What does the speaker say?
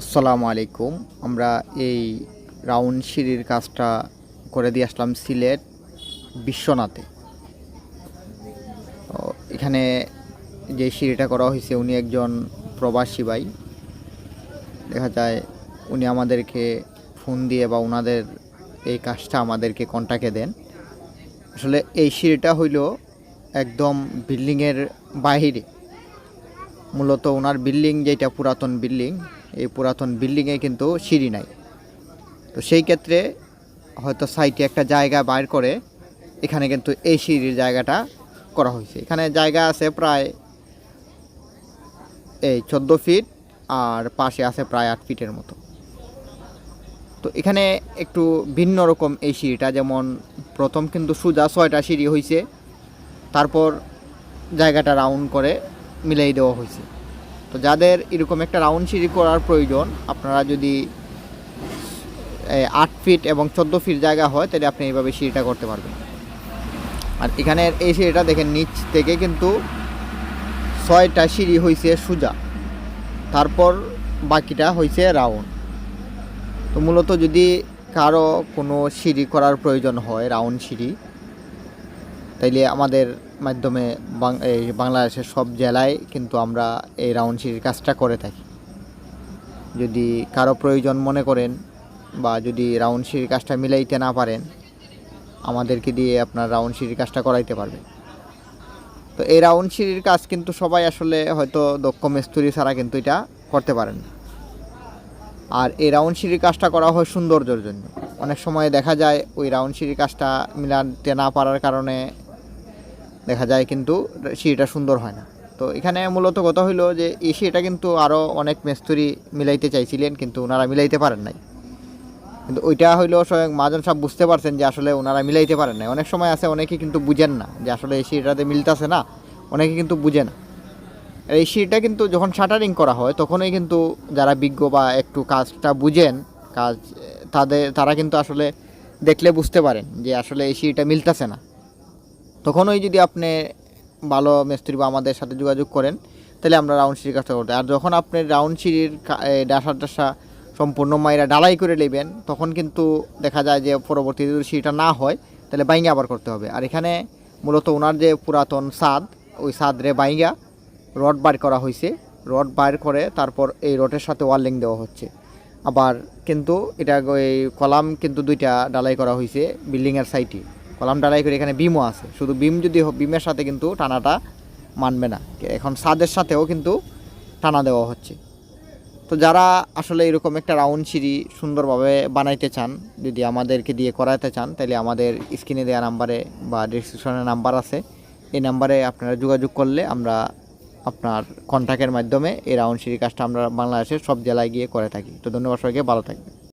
আসসালামু আলাইকুম। আমরা এই রাউন্ড সিঁড়ির কাজটা করে দিয়ে আসলাম সিলেট বিশ্বনাথে। এখানে যে সিঁড়িটা করা হয়েছে, উনি একজন প্রবাসী ভাই। দেখা যায় উনি আমাদেরকে ফোন দিয়ে বা ওনাদের এই কাজটা আমাদেরকে কন্ট্যাক্টে দেন। আসলে এই সিঁড়িটা হইল একদম বিল্ডিংয়ের বাইরে। মূলত ওনার বিল্ডিং যেটা পুরাতন বিল্ডিং এই পুরাতন বিল্ডিংয়ে কিন্তু সিঁড়ি নাই। তো সেই ক্ষেত্রে হয়তো সাইটে একটা জায়গা বাইর করে এখানে কিন্তু এই সিঁড়ির জায়গাটা করা হয়েছে। এখানে জায়গা আছে প্রায় এই চোদ্দ ফিট আর পাশে আছে প্রায় আট ফিটের মতো। তো এখানে একটু ভিন্ন রকম এই সিঁড়িটা, যেমন প্রথম কিন্তু সোজা ছয়টা সিঁড়ি হয়েছে তারপর জায়গাটা রাউন্ড করে মিলাই দেওয়া হয়েছে তো যাদের এরকম একটা রাউন্ড সিঁড়ি করার প্রয়োজন, আপনারা যদি আট ফিট এবং চোদ্দ ফিট জায়গা হয়, তাহলে আপনি এইভাবে সিঁড়িটা করতে পারবেন। আর এখানের এই সিঁড়িটা দেখেন, নিচ থেকে কিন্তু ছয়টা সিঁড়ি হয়েছে সোজা। তারপর বাকিটা হয়েছে রাউন্ড তো মূলত যদি কারও কোনো সিঁড়ি করার প্রয়োজন হয় রাউন্ড সিঁড়ি, তাইলে আমাদের মাধ্যমে এই বাংলাদেশের সব জেলায় কিন্তু আমরা এই রাউন্ড সিঁড়ির কাজটা করে থাকি। যদি কারও প্রয়োজন মনে করেন বা যদি রাউন্ড সিঁড়ির কাজটা মিলাইতে না পারেন, আমাদেরকে দিয়ে আপনার রাউন্ড সিঁড়ির কাজটা করাইতে পারবেন। তো এই রাউন্ড সিঁড়ির কাজ কিন্তু সবাই আসলে হয়তো দক্ষ মিস্ত্রি ছাড়া কিন্তু এটা করতে পারেন আর এই রাউন্ড সিঁড়ির কাজটা করা হয় সৌন্দর্যের জন্য। অনেক সময় দেখা যায় ওই রাউন্ড সিঁড়ির কাজটা মিলাতে না পারার কারণে দেখা যায় কিন্তু সিঁড়িটা সুন্দর হয় না। তো এখানে মূলত কথা হইল যে, এই সিঁড়িটা কিন্তু আরও অনেক মিস্ত্রি মিলাইতে চাইছিলেন, কিন্তু ওনারা মিলাইতে পারেন নাই। কিন্তু ওইটা হইল স্বয়ং মাজন সাহেব বুঝতে পারছেন যে, আসলে ওনারা মিলাইতে পারেন না অনেক সময় আছে অনেকে কিন্তু বুঝেন না যে, আসলে এই সিঁড়িটাতে মিলতেছে না। অনেকে কিন্তু বুঝে না। এই সিঁড়িটা কিন্তু যখন শাটারিং করা হয়, তখনই কিন্তু যারা বিজ্ঞ বা একটু কাজটা বুঝেন, কাজ, তাদের, তারা কিন্তু আসলে দেখলে বুঝতে পারেন যে, আসলে এই সিঁড়িটা মিলতেছে না। তখনই যদি আপনি ভালো মিস্ত্রি বা আমাদের সাথে যোগাযোগ করেন, তাহলে আমরা রাউন্ড সিঁড়ির কাজটা করতে আর যখন আপনি রাউন্ড সিঁড়ির ডাসা ডাসা সম্পূর্ণ মাইরা ডালাই করে নেবেন, তখন কিন্তু দেখা যায় যে পরবর্তীতে যদি সিঁড়িটা না হয়, তাহলে বাইঙ্গা আবার করতে হবে। আর এখানে মূলত ওনার যে পুরাতন সাদ, ওই সাদরে বাইঙ্গা রড বার করা হয়েছে রড বার করে তারপর এই রডের সাথে ওয়ার্লিং দেওয়া হচ্ছে। আবার কিন্তু এটা ওই কলাম কিন্তু দুইটা ডালাই করা হয়েছে বিল্ডিংয়ের সাইডে। কলাম ডালাই করে, এখানে বিমও আছে। শুধু বিম যদি বিমের সাথে কিন্তু টানাটা মানবে না। এখন ছাদের সাথেও কিন্তু টানা দেওয়া হচ্ছে। তো যারা আসলে এরকম একটা রাউন্ড সিঁড়ি সুন্দরভাবে বানাইতে চান, যদি আমাদেরকে দিয়ে করাতে চান, তাহলে আমাদের স্ক্রিনে দেওয়া নাম্বারে বা ডিসক্রিপশনে নাম্বার আছে। এই নাম্বারে আপনারা যোগাযোগ করলে আমরা আপনার কন্ট্যাক্টের মাধ্যমে এই রাউন্ড সিঁড়ি কাজটা আমরা বাংলাদেশের সব জেলায় গিয়ে করে থাকি। তো ধন্যবাদ সবাইকে, ভালো থাকবেন।